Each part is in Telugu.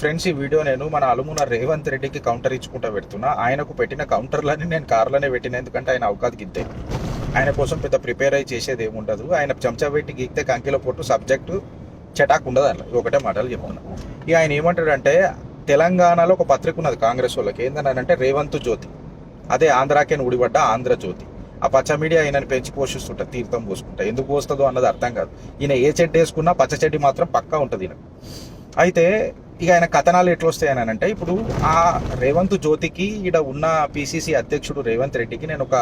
ఫ్రెండ్స్ ఈ వీడియో నేను మన అలుమున రేవంత్ రెడ్డికి కౌంటర్ ఇచ్చుకుంటా పెడుతున్నా. ఆయనకు పెట్టిన కౌంటర్లని నేను కార్లోనే పెట్టిన ఎందుకంటే ఆయన అవకాశం గిద్దే. ఆయన కోసం పెద్ద ప్రిపేర్ అయ్యి చేసేది ఏముండదు. ఆయన చెంచా పెట్టి గీక్తే కంకిలో పొట్టు సబ్జెక్టు చటాక్ ఉండదు అట్లా. ఒకటే మాటలు చెప్తున్నా. ఇక ఆయన ఏమంటాడంటే తెలంగాణలో ఒక పత్రిక ఉన్నది కాంగ్రెస్ వాళ్ళకి. ఏంటంటే రేవంత్ జ్యోతి. అదే ఆంధ్రాకేని ఉడిపడ్డ ఆంధ్ర జ్యోతి. ఆ పచ్చ మీడియా ఆయనని పెంచి పోషిస్తుంటా తీర్థం పోసుకుంటా ఎందుకు పోస్తుందో అన్నది అర్థం కాదు. ఈయన ఏ చెడ్డ వేసుకున్నా పచ్చ చెడ్డి మాత్రం పక్కా ఉంటుంది ఈయన అయితే ఇక ఆయన కథనాలు ఎట్లా వస్తాయని అంటే ఇప్పుడు ఆ రేవంత్ జ్యోతికి ఈడ ఉన్న పిసిసి అధ్యక్షుడు రేవంత్ రెడ్డికి నేను ఒక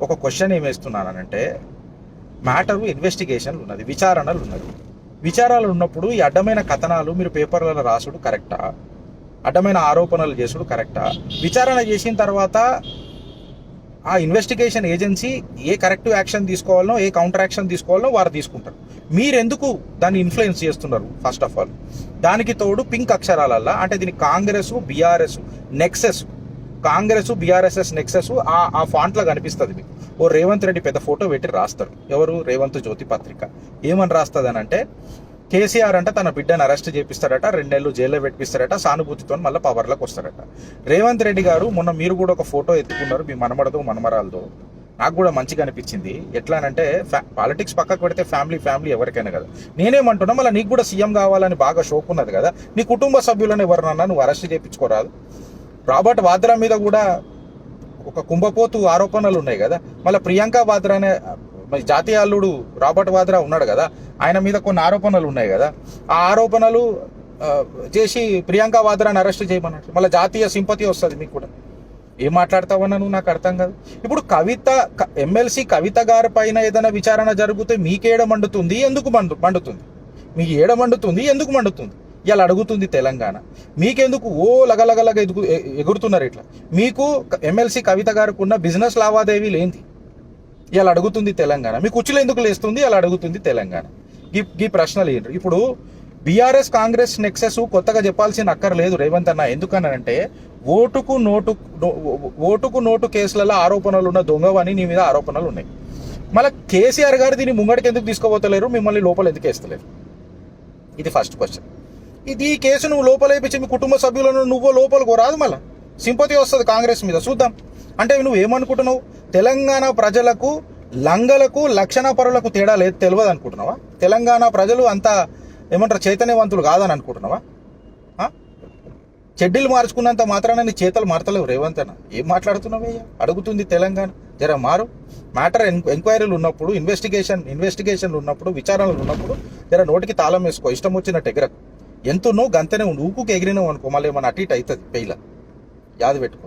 ఒక క్వశ్చన్ ఏమేస్తున్నాను అంటే మ్యాటరు ఇన్వెస్టిగేషన్లు ఉన్నది విచారణలు ఉన్నది విచారాలు ఉన్నప్పుడు ఈ అడ్డమైన కథనాలు మీరు పేపర్లలో రాసుడు కరెక్టా? అడ్డమైన ఆరోపణలు చేసుడు కరెక్టా? విచారణ చేసిన తర్వాత ఆ ఇన్వెస్టిగేషన్ ఏజెన్సీ ఏ కరెక్టివ్ యాక్షన్ తీసుకోవాలనో ఏ కౌంటర్ యాక్షన్ తీసుకోవాలనో వారు తీసుకుంటారు. మీరెందుకు దాన్ని ఇన్ఫ్లుయెన్స్ చేస్తున్నారు ఫస్ట్ ఆఫ్ ఆల్ దానికి తోడు పింక్ అక్షరాలల్లా అంటే దీని Congress BRS nexus Congress BRSS nexus ఆ ఆ ఫాంట్లో కనిపిస్తుంది మీకు. ఓ రేవంత్ రెడ్డి పెద్ద ఫోటో పెట్టి రాస్తారు. ఎవరు? రేవంత్ జ్యోతి పత్రిక. ఏమని రాస్తుంది అని అంటే కేసీఆర్ అంటే తన బిడ్డను అరెస్ట్ చేపిస్తాడట రెండేళ్ళు జైల్లో పెట్టిస్తాడట సానుభూతితో మళ్ళీ పవర్లోకి వస్తాడట. రేవంత్ రెడ్డి గారు మొన్న మీరు కూడా ఒక ఫోటో ఎత్తుకున్నారు మీ మనమడదో మనమరాలతో నాకు కూడా మంచిగా అనిపించింది. ఎట్లా అంటే పాలిటిక్స్ పక్కకు పెడితే ఫ్యామిలీ ఫ్యామిలీ ఎవరికైనా కదా. నేనేమంటున్నా మళ్ళీ నీకు కూడా సీఎం కావాలని బాగా షోక్ ఉన్నది కదా. నీ కుటుంబ సభ్యులను ఎవరినన్నా నువ్వు అరెస్ట్ చేయించుకోరాదు రాబర్ట్ వాద్రా మీద కూడా ఒక కుంభపోతు ఆరోపణలు ఉన్నాయి కదా. మళ్ళీ ప్రియాంక వాద్రా అనే జాతీయ అల్లుడు రాబర్ట్ వాద్రా ఉన్నాడు కదా ఆయన మీద కొన్ని ఆరోపణలు ఉన్నాయి కదా ఆ ఆరోపణలు చేసి ప్రియాంక వాద్రాని అరెస్ట్ చేయమన్నట్టు మళ్ళీ జాతీయ సింపతి వస్తుంది మీకు కూడా. ఏం మాట్లాడతావన్నా నువ్వు? నాకు అర్థం కాదు. ఇప్పుడు కవిత ఎమ్మెల్సీ కవిత గారి పైన ఏదైనా విచారణ జరిగితే మీకేడ మండుతుంది? ఎందుకు మండు మండుతుంది? మీకు ఏడ మండుతుంది? ఎందుకు మండుతుంది? ఇలా అడుగుతుంది తెలంగాణ. మీకెందుకు? ఓ లగలగలగ ఎదుగు ఎ- ఎగురుతున్నారు ఇట్లా. మీకు ఎమ్మెల్సీ కవిత గారికి ఉన్న బిజినెస్ లావాదేవీలు ఏంటి ఇలా అడుగుతుంది తెలంగాణ. మీ కుర్చీలు ఎందుకు లేస్తుంది? ఇలా అడుగుతుంది తెలంగాణ. ఈ ఈ ప్రశ్నలు ఏంటి? ఇప్పుడు బీఆర్ఎస్ కాంగ్రెస్ నెక్సెస్ కొత్తగా చెప్పాల్సిన అక్కర్లేదు రేవంత్ అన్న. ఎందుకనంటే ఓటుకు నోటు ఓటుకు నోటు కేసులలో ఆరోపణలు ఉన్న దొంగవని నీ మీద ఆరోపణలు ఉన్నాయి. మళ్ళీ కేసీఆర్ గారు దీన్ని ముంగడికి ఎందుకు తీసుకోబోతలేరు మిమ్మల్ని లోపల ఎందుకు వేస్తలేరు? ఇది ఫస్ట్ క్వశ్చన్ ఇది ఈ కేసు నువ్వు లోపల వేయించి మీ కుటుంబ సభ్యులను నువ్వు లోపలికి రాదు మళ్ళా. సింపతి వస్తుంది కాంగ్రెస్ మీద. చూద్దాం. అంటే నువ్వు ఏమనుకుంటున్నావు? తెలంగాణ ప్రజలకు లంగలకు లక్షణ పరులకు తేడా లేదు తెలియదు అనుకుంటున్నావా తెలంగాణ ప్రజలు అంత ఏమంటారు చైతన్యవంతులు కాదని అనుకుంటున్నావా చెడ్డీలు మార్చుకున్నంత మాత్రాన నీ చేతలు మారతలేవు రేవంత్ ఏం మాట్లాడుతున్నావయ్యా అడుగుతుంది తెలంగాణ. జర మారు. మ్యాటర్ ఎంక్వైరీలు ఉన్నప్పుడు ఇన్వెస్టిగేషన్ ఇన్వెస్టిగేషన్లు ఉన్నప్పుడు విచారణలు ఉన్నప్పుడు జర నోటికి తాళం వేసుకో ఇష్టం వచ్చినట్టు ఎగరకు. ఎంత గంతనే ఉండు ఊపుకి ఎగిరినావు అనుకో మళ్ళీ ఏమన్నా అటు ఇటు అవుతుంది పెయిల. యాది పెట్టుకో.